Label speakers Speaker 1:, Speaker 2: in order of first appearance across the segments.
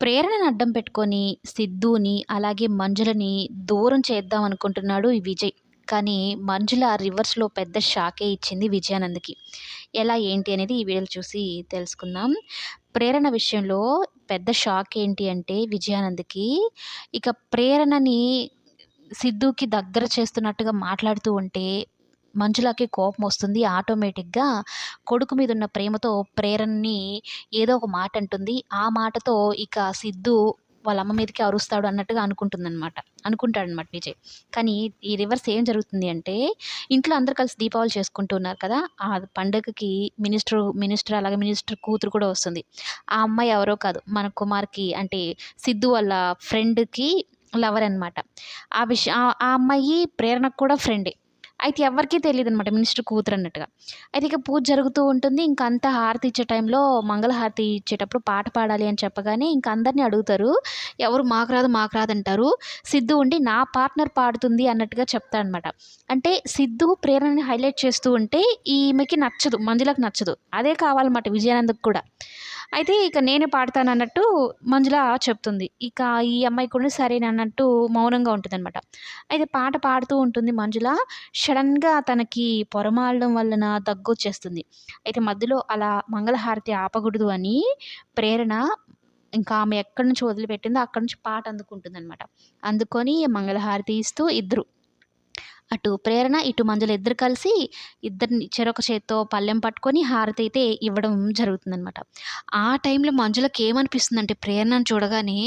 Speaker 1: ప్రేరణను అడ్డం పెట్టుకొని సిద్ధుని అలాగే మంజులని దూరం చేద్దాం అనుకుంటున్నాడు ఈ విజయ్. కానీ మంజుల రివర్స్లో పెద్ద షాకే ఇచ్చింది విజయానంద్కి. ఎలా ఏంటి అనేది ఈ వీడియోలు చూసి తెలుసుకుందాం. ప్రేరణ విషయంలో పెద్ద షాక్ ఏంటి అంటే విజయానంద్కి ఇక ప్రేరణని సిద్ధుకి దగ్గర చేస్తున్నట్టుగా మాట్లాడుతూ ఉంటే మంజులకి కోపం వస్తుంది. ఆటోమేటిక్గా కొడుకు మీద ఉన్న ప్రేమతో ప్రేరణని ఏదో ఒక మాట అంటుంది. ఆ మాటతో ఇక సిద్ధు వాళ్ళ అమ్మ మీదకి అరుస్తాడు అన్నట్టుగా అనుకుంటుందన్నమాట. అనుకుంటాడనమాట విజయ్. కానీ ఈ రివర్స్ ఏం జరుగుతుంది అంటే ఇంట్లో అందరు కలిసి దీపావళి చేసుకుంటున్నారు కదా ఆ పండగకి మినిస్టర్ మినిస్టర్ అలాగే మినిస్టర్ కూతురు కూడా వస్తుంది. ఆ అమ్మాయి ఎవరో కాదు మన కుమార్కి అంటే సిద్ధు వాళ్ళ ఫ్రెండ్కి లవర్ అనమాట ఆ విషయం ఆ అమ్మాయి ప్రేరణకు కూడా ఫ్రెండే. అయితే ఎవరికీ తెలియదు అనమాట మినిస్టర్ కూతురు అన్నట్టుగా. అయితే ఇక పూజ జరుగుతూ ఉంటుంది. ఇంకా అంతా హారతి ఇచ్చే టైంలో మంగళహారతి ఇచ్చేటప్పుడు పాట పాడాలి అని చెప్పగానే ఇంకా అందరినీ అడుగుతారు. ఎవరు మాకు రాదు మాకు రాదు అంటారు. సిద్ధు ఉండి నా పార్ట్నర్ పాడుతుంది అన్నట్టుగా చెప్తాడనమాట అంటే సిద్ధు ప్రేరణని హైలైట్ చేస్తూ ఉంటే ఈమెకి నచ్చదు మంజులకు నచ్చదు. అదే కావాలన్నమాట విజయానందకు కూడా. అయితే ఇక నేనే పాడతాను అన్నట్టు మంజుల చెప్తుంది. ఇక ఈ అమ్మాయి కూడా సరేనన్నట్టు మౌనంగా ఉంటుంది అనమాట అయితే పాట పాడుతూ ఉంటుంది మంజుల. సడన్గా తనకి పొరమాలడం వలన దగ్గు వచ్చేస్తుంది అయితే మధ్యలో అలా మంగళహారతి ఆపకూడదు అని ప్రేరణ ఇంకా ఆమె ఎక్కడి నుంచి వదిలిపెట్టిందో అక్కడి నుంచి పాట అందుకుంటుంది అనమాట అందుకొని మంగళహారతి ఇస్తూ ఇద్దరు. అటు ప్రేరణ ఇటు మంజుల ఇద్దరు కలిసి ఇద్దరిని చెరొక చేత్తో పళ్ళెం పట్టుకొని హారతి అయితే ఇవ్వడం జరుగుతుందనమాట ఆ టైంలో మంజులకు ఏమనిపిస్తుందంటే ప్రేరణను చూడగానే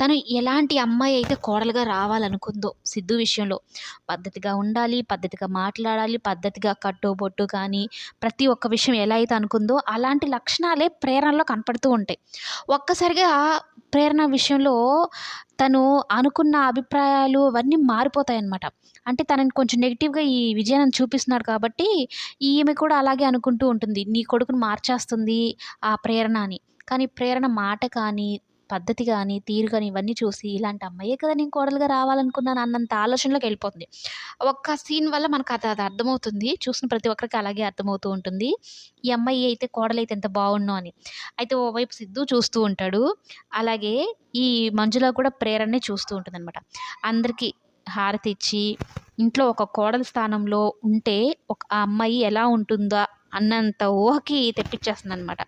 Speaker 1: తను ఎలాంటి అమ్మాయి అయితే కోడలుగా రావాలనుకుందో సిద్ధు విషయంలో. పద్ధతిగా ఉండాలి పద్ధతిగా మాట్లాడాలి పద్ధతిగా కట్టుబొట్టు కానీ ప్రతి ఒక్క విషయం ఎలా అయితే అనుకుందో అలాంటి లక్షణాలే ప్రేరణలో కనపడుతూ ఉంటాయి. ఒక్కసారిగా ప్రేరణ విషయంలో తను అనుకున్న అభిప్రాయాలు అవన్నీ మారిపోతాయి అన్నమాట అంటే తనని కొంచెం నెగిటివ్గా ఈ విజయాన్ని చూపిస్తున్నాడు కాబట్టి ఈమె కూడా అలాగే అనుకుంటూ ఉంటుంది. నీ కొడుకుని మార్చేస్తుంది ఆ ప్రేరణ అని. కానీ ప్రేరణ మాట కానీ పద్ధతి కానీ తీరు కానీ ఇవన్నీ చూసి ఇలాంటి అమ్మాయే కదా నేను కోడలుగా రావాలనుకున్నాను అన్నంత ఆలోచనలోకి వెళ్ళిపోతుంది. ఒక్క సీన్ వల్ల మనకు అది అది అర్థమవుతుంది. చూసిన ప్రతి ఒక్కరికి అలాగే అర్థమవుతూ ఉంటుంది. ఈ అమ్మాయి అయితే కోడలైతే ఎంత బాగుండో అని. అయితే ఓవైపు సిద్ధు చూస్తూ ఉంటాడు. అలాగే ఈ మంజుల కూడా ప్రేరణనే చూస్తూ ఉంటుంది అనమాట అందరికీ హారతి ఇచ్చి ఇంట్లో ఒక కోడల స్థానంలో ఉంటే ఒక ఆ అమ్మాయి ఎలా ఉంటుందా అన్నంత ఊహకి తెప్పించేస్తుంది అనమాట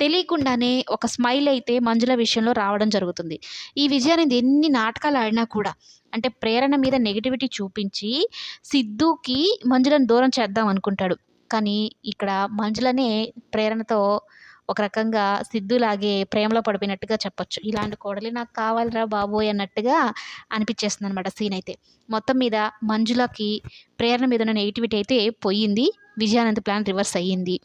Speaker 1: తెలియకుండానే ఒక స్మైల్ అయితే మంజుల విషయంలో రావడం జరుగుతుంది. ఈ విజయాన్ని ఎన్ని నాటకాలు ఆడినా కూడా అంటే ప్రేరణ మీద నెగిటివిటీ చూపించి సిద్ధుకి మంజులను దూరం చేద్దాం అనుకుంటాడు. కానీ ఇక్కడ మంజులనే ప్రేరణతో ఒక రకంగా సిద్ధులాగే ప్రేమలో పడిపోయినట్టుగా చెప్పొచ్చు. ఇలాంటి కోడలి నాకు కావాలిరా బాబోయ్ అన్నట్టుగా అనిపించేస్తుంది అనమాట సీన్ అయితే. మొత్తం మీద మంజులకి ప్రేరణ మీద ఉన్న నెగిటివిటీ అయితే పోయింది. విజయానంద్ ప్లాన్ రివర్స్ అయ్యింది.